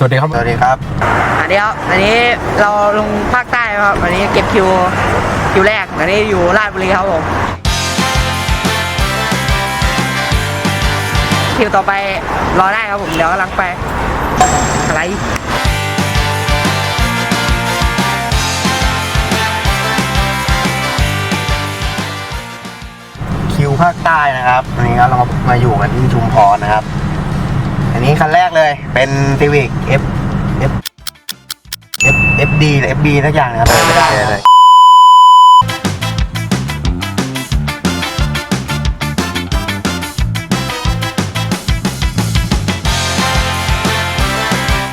วัสดีครับ สวัสดีครับอันนี้ครับอันนี้เราลงภาคใต้ครับอันนี้เก็บคิวคิวแรกอันนี้อยู่ราชบุรีครับผมคิวต่อไปรอได้ครับผมเดี๋ยวกำลังไปอะไรคิวภาคใต้นะครับอันนี้เรามาอยู่กันที่ชุมพรนะครับอั นนี้คันแรกเลย เป็น Civic F F F FD หรือ FB สักอย่างนะครับไม่ได้เลย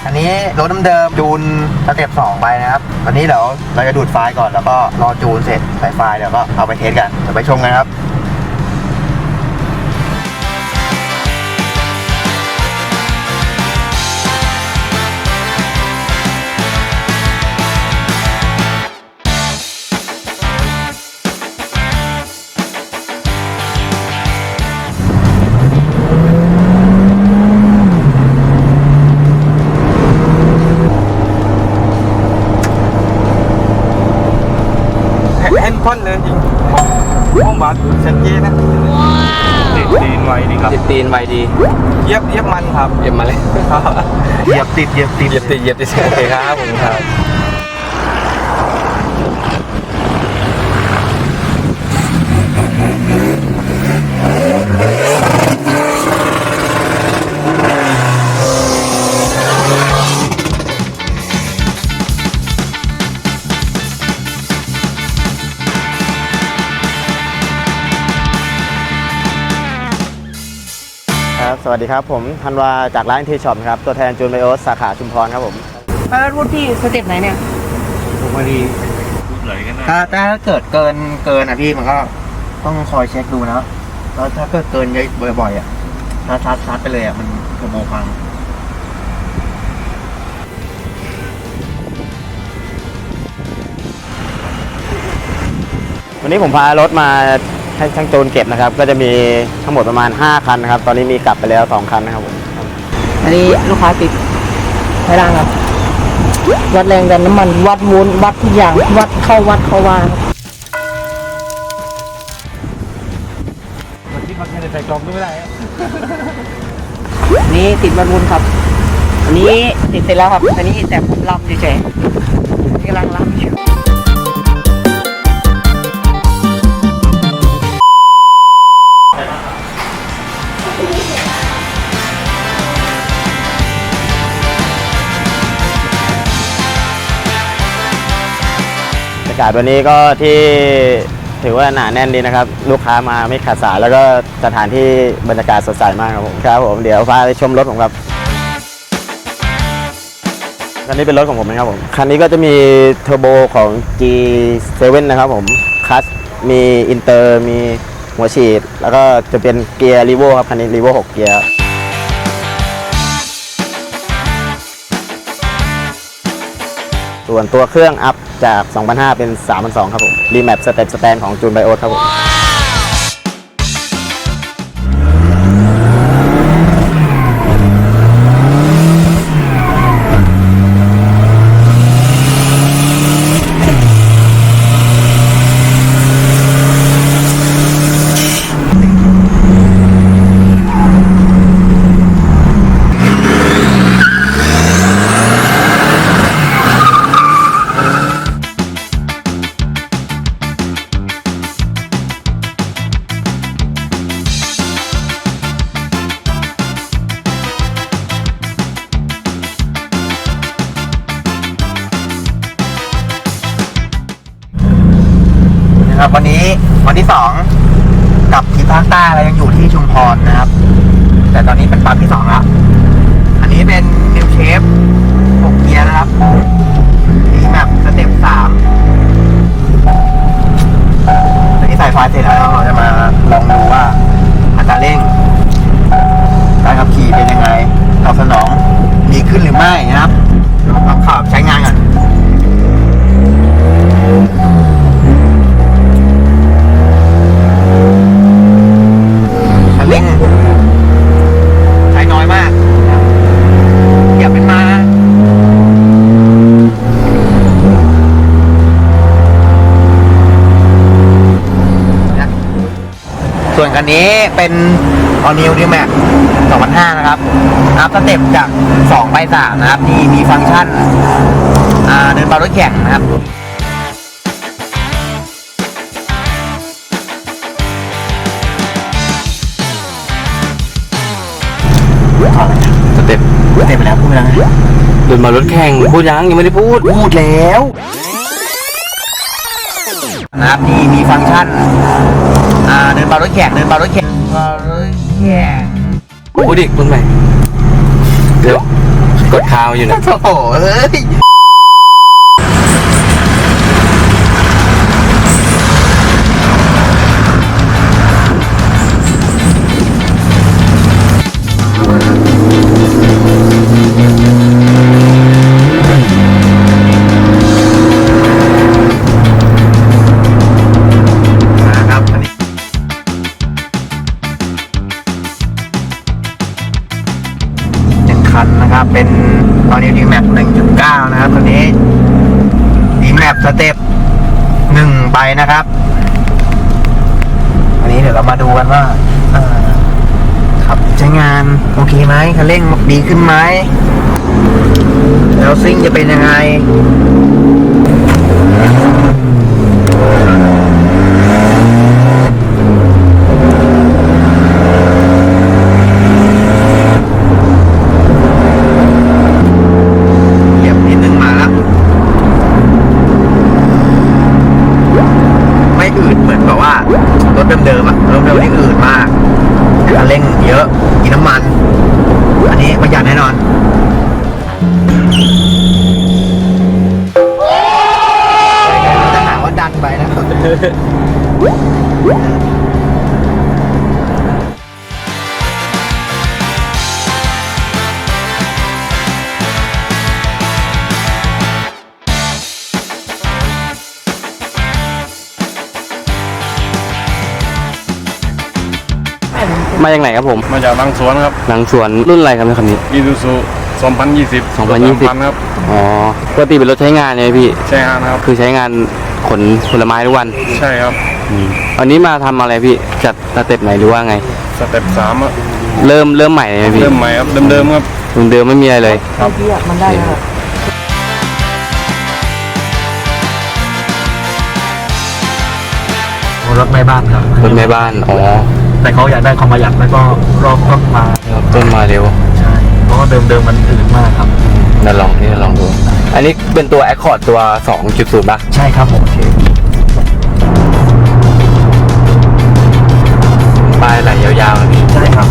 อันนี้รถเดิมๆจูนสเต็ปสองไปนะครับวันนี้เดี๋ยวเราจะดูดไฟล์ก่อนแล้วก็รอจูนเสร็จใส่ไฟล์เดี๋ยวก็เอาไปเทสกันเดี๋ยวไปชมกันครับ พ่นเลยจริงผมว่าชัดเจนนะติดตีนไว้ดีครับติดตีนไวดีเย็บเย็บมันครับ เยี่ยมมาเลย เหยียบติดเหยียบติดเหยียบติดเหยียบติดโอเคครับผมครับ สวัสดีครับ ผมธันวาจากร้านทีช็อปครับ ตัวแทนจูนไบโอสสาขาชุมพรครับผมเออพูดที่สเต็ปไหนเนี่ยถูกพอดีถ้าถ้าเกิดเกินเกินอะพี่มันก็ต้องคอยเช็คดูนะแล้วถ้าเกิดเกินเยอะบ่อยๆอะถ้าซัดซัดไปเลยอะมันกระโบพังวันนี้ผมพารถมา ให้ช่างจูนเก็บนะครับ ก็จะมีทั้งหมดประมาณ 5 คันนะครับ ตอนนี้มีกลับไปแล้ว 2 คันนะครับผมอันนี้ลูกค้าติดไม่ได้ครับ วัดแรงดันน้ำมัน วัดมูลวัดทุกอย่าง วัดเข้าวัดเข้าวาครับที่มันไม่ได้ใส่กล่องด้วยไม่ได้อันนี้ติดวัดมูลครับ อันนี้ติดเสร็จแล้วครับ อันนี้แต่ผมลำเฉยๆกำลังลำอยู่ากาศวันนี้ก็ที่ถือว่าหนาแน่นดีนะครับ ลูกค้ามาไม่ขาดสายแล้วก็สถานที่บรรยากาศสดใสมากครับผมครับผมเดี๋ยวพาไปชมรถผมครับคันนี้เป็นรถของผมนะครับผมคันนี้ก็จะมีเทอร์โบของ G7 นะครับผมคัสมีอินเตอร์มีหัวฉีด แล้วก็จะเป็นเกียร์รีโวครับคันนี้รีโว6เกียร์ ส่วนตัวเครื่องอัพจาก 2,500 เป็น 3,200 ครับผม รีแมปสเต็ปสแตนของจูนไบโอครับผม ภาคใต้เรายังอยู่ที่ชุมพรนะครับ แต่ตอนนี้เป็นปั๊มที่สองแล้ว อันนี้เป็นนิวเชฟหกเกียร์นะครับที่แบบสเต็ปสามตอนนี้ใส่ไฟเสร็จแล้วเราจะมาลองดูว่า ส่วนคันนี้เป็น All New New Max 2005 นะครับอัพสเต็ปจาก 2 ไป 3 นะครับนี่มีฟังก์ชันอ่าเดินเบารถแข่งนะครับสเต็ปเต็มไปแล้วพูดแล้วนะเดินมารถแข่งพูดยังยังไม่ได้พูดพูดแล้ว นะครับนี่มีฟังก์ชันอ่าเดินเบารถแข่งเดินเบารถแข่งเบารถแข่งพูดดิพูดใหม่เดี๋ยวกดคาวอยู่นะโอ้โหเอ้ย ไปนะครับ อันนี้เดี๋ยวเรามาดูกันว่าขับใช้งานโอเคไหมคันเร่งดีขึ้นไหมแล้วซิ่งจะเป็นยังไง มาจากไหนครับผม มาจากบางสวนครับหลังสวนรุ่นอะไรครับในคันนี้ อีซูซู2020 2020 ครับ อ๋อปกติเป็นรถใช้งานเลยพี่ ใช่งานครับ คือใช้งาน ขนผลไม้ทุกวันใช่ครับอืมวันนี้มาทำอะไรพี่จัดสเต็ปไหนหรือว่าไง สเต็ปสามอะเริ่มเริ่มใหม่เลยไหมพี่เริ่มใหม่ครับเดิมๆครับ เดิมๆไม่มีอะไรเลยเมื่อกี้อะมันได้แล้ว รถไม่บ้านครับ รถแม่บ้านอ๋อแต่เขาอยากได้ความประหยัดแล้วก็รอบต้นมาต้นมาเร็ว ใช่ เพราะว่าเดิมๆมันอืดมากครับ น่าลองนี่ลองดู อันนี้เป็นตัว Accord ตัว 2.0ป่ะ ใช่ครับผมป้ายไหลยาวๆเลยพี่ใช่ครับ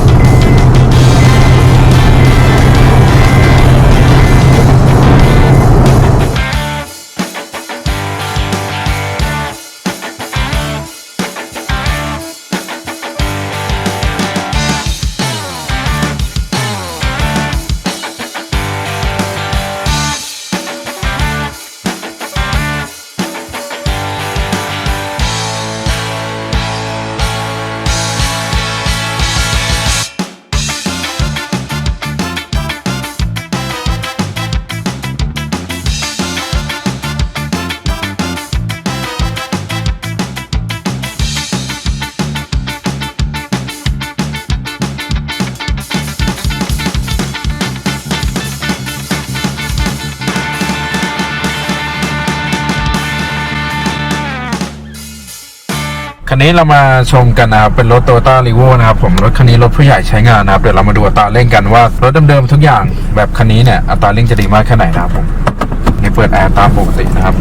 วันนี้เรามาชมกันนะครับเป็นรถโตโยต้ารีโวนะครับผมรถคันนี้รถผู้ใหญ่ใช้งานนะครับเดี๋ยวเรามาดูอัตราเร่งกันว่ารถเดิมๆทุกอย่างแบบคันนี้เนี่ยอัตราเร่งจะดีมากแค่ไหนนะครับผมนี่เปิดแอร์ตามปกตินะครับ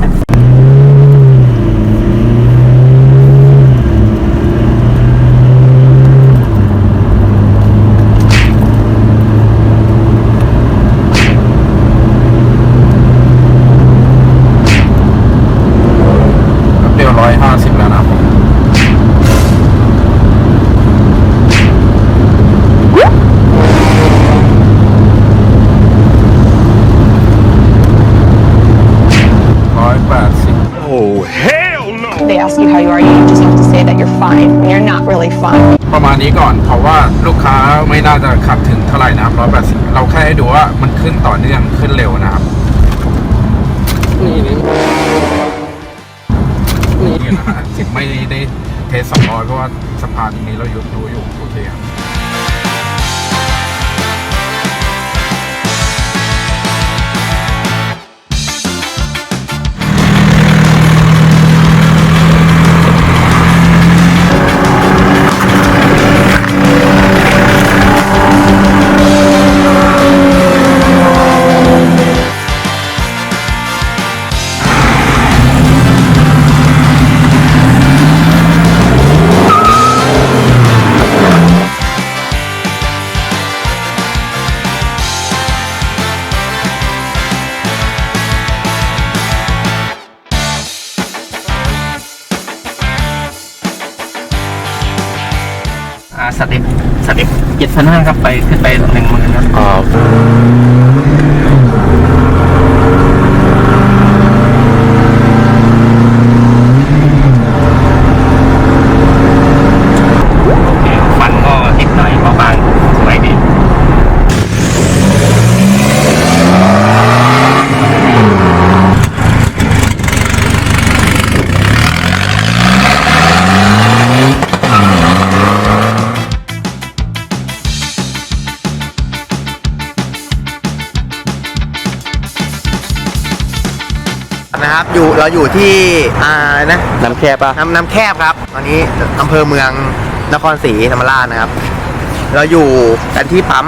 ไม่น่าจะขับถึงเท่าไหร่นะครับร้อยแปดสิบเราแค่ให้ดูว่ามันขึ้นต่อเนื่องขึ้นเร็วนะครับนี่นี่นี่นะฮะไม่ได้เทสสองร้อยเพราะว่าสะพานตรงนี้เราอยู่รู้อยู่โอเคครับ เต็ปเจ็ดพันห้าครับไปขึ้นไปหนึ่งหมื่นครับอ๋อ เราอยู่ที่อ่านะน้ำแคบปะน้ำน้ำแคบครับ ตอนนี้อำเภอเมืองนครศรีธรรมราชนะครับ เราอยู่กันที่ปั๊ม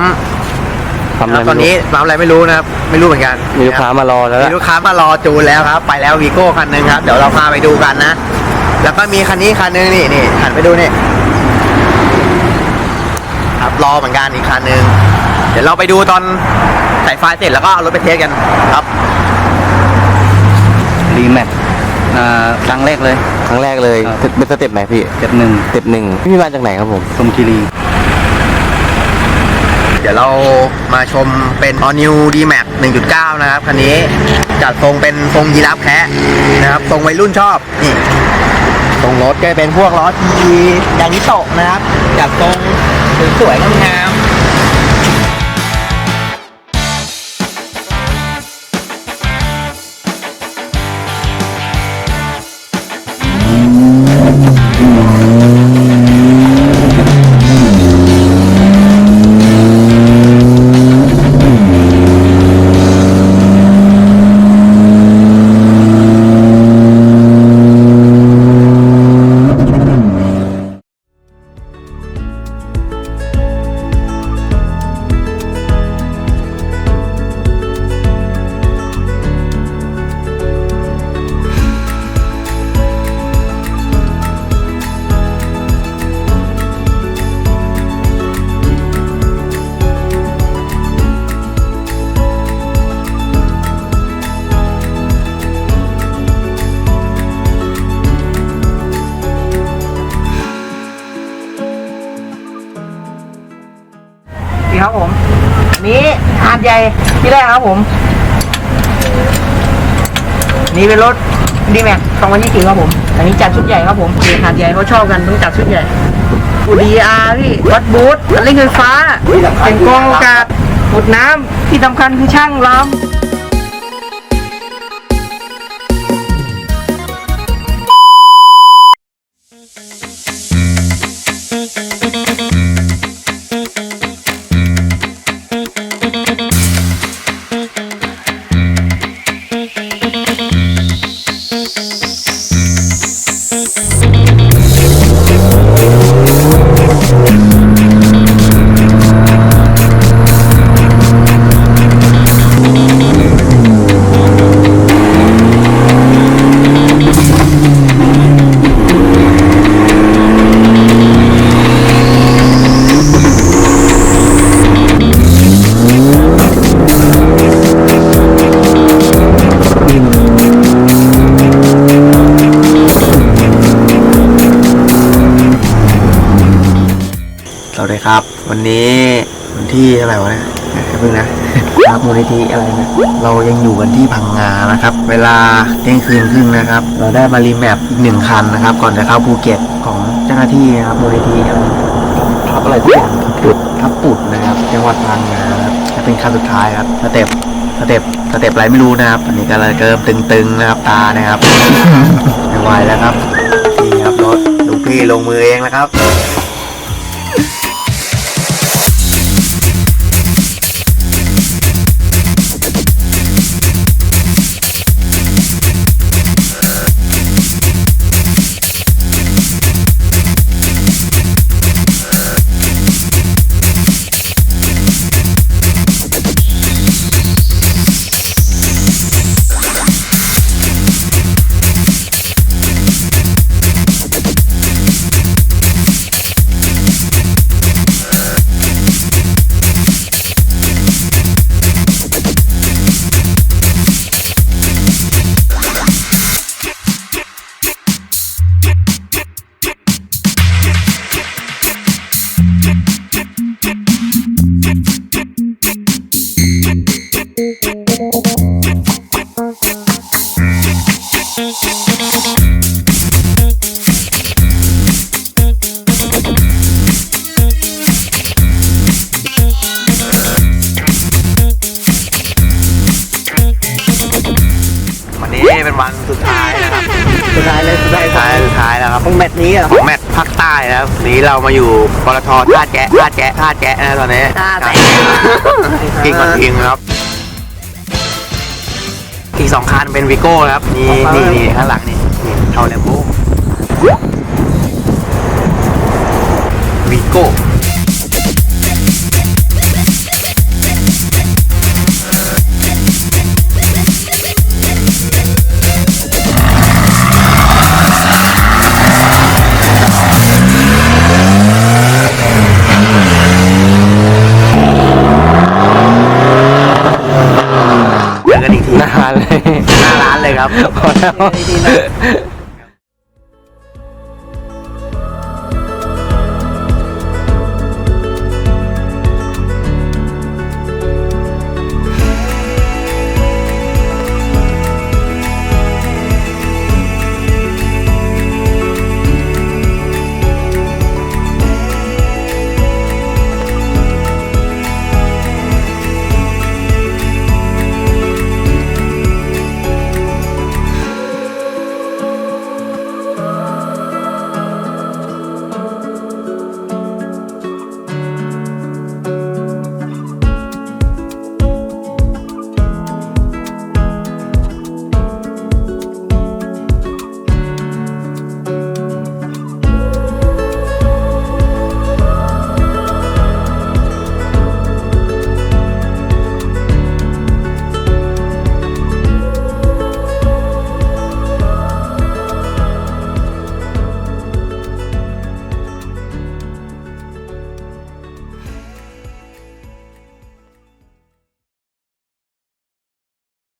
ทำอะไรนะครับตอนนี้ปั๊มอะไรไม่รู้นะครับ ไม่รู้เหมือนกันมีลูกค้ามารอแล้วมีล่ะลูกค้ามารอจูนแล้วครับ ไปแล้ววีโก้คันหนึ่งครับ เดี๋ยวเราพาไปดูกันนะ แล้วก็มีคันนี้คันหนึงนี่นี่หันไปดูนี่ครับรอเหมือนกันอีกคันหนึ่งเดี๋ยวเราไปดูตอนใส่ไฟเสร็จแล้วก็เอารถไปเทสกันครับ รีแมทอ่าครั้งแรกเลย ครั้งแรกเลยครับเป็นสเต็ปไหนพี่เจ็ดหนึ่งสเต็ปหนึ่งพี่มาจากไหนครับผมสมคีรี เดี๋ยวเรามาชมเป็น All New D Max 1.9 นะครับ คันนี้จัดทรงเป็นทรงยีราฟแคะนะครับ ทรงวัยรุ่นชอบ นี่ทรงรถก็เป็นพวกล้อทียางนิโตะนะครับ จัดทรงสวยๆงามๆ ใหญ่ที่แรกครับผม นี่เป็นรถดีแม็ก2020ครับผม อันนี้จัดชุดใหญ่ครับผมนี่หาดใหญ่เขาชอบกันต้องจัดชุดใหญ่อูดีอาร์พี่วัดบูธคันเร่งไฟฟ้าเป็นกรองอากาศหมดน้ำที่สำคัญคือช่างล้ำ อะไรวะเนี่ยเพิ่งนะครับมูลนิธิอะไรนะเรายังอยู่กันที่พังงานะครับ เวลาเที่ยงคืนครึ่งนะครับ เราได้มารีแมปอีกหนึ่งคันนะครับ ก่อนจะเข้าภูเก็ตของเจ้าหน้าที่นะครับมูลนิธิอะไรทับอะไรที่อย่างปุดทับปุดนะครับ จังหวัดพังงานครับจะเป็นคันสุดท้ายครับสเต็ปสเต็ปสเต็ปอะไรไม่รู้นะครับอันนี้ก็เลยเกิมตึงๆนะครับตานะครับไม่ไหวแล้วครับนี่ครับรถดูพี่ลงมือเองแล้วครับ เรามาอยู่ปตทท่าแกะท่าแกะท่าแกะนะตอนนี้ท่าแกะ กิงก่อนกิงครับ อีกสองคันเป็นวิโก้ครับ นี่นี่นี่ข้างหลังนี่นี่เท่าแลมโบวิโก้ ครับพอแล้ว ดีๆนะ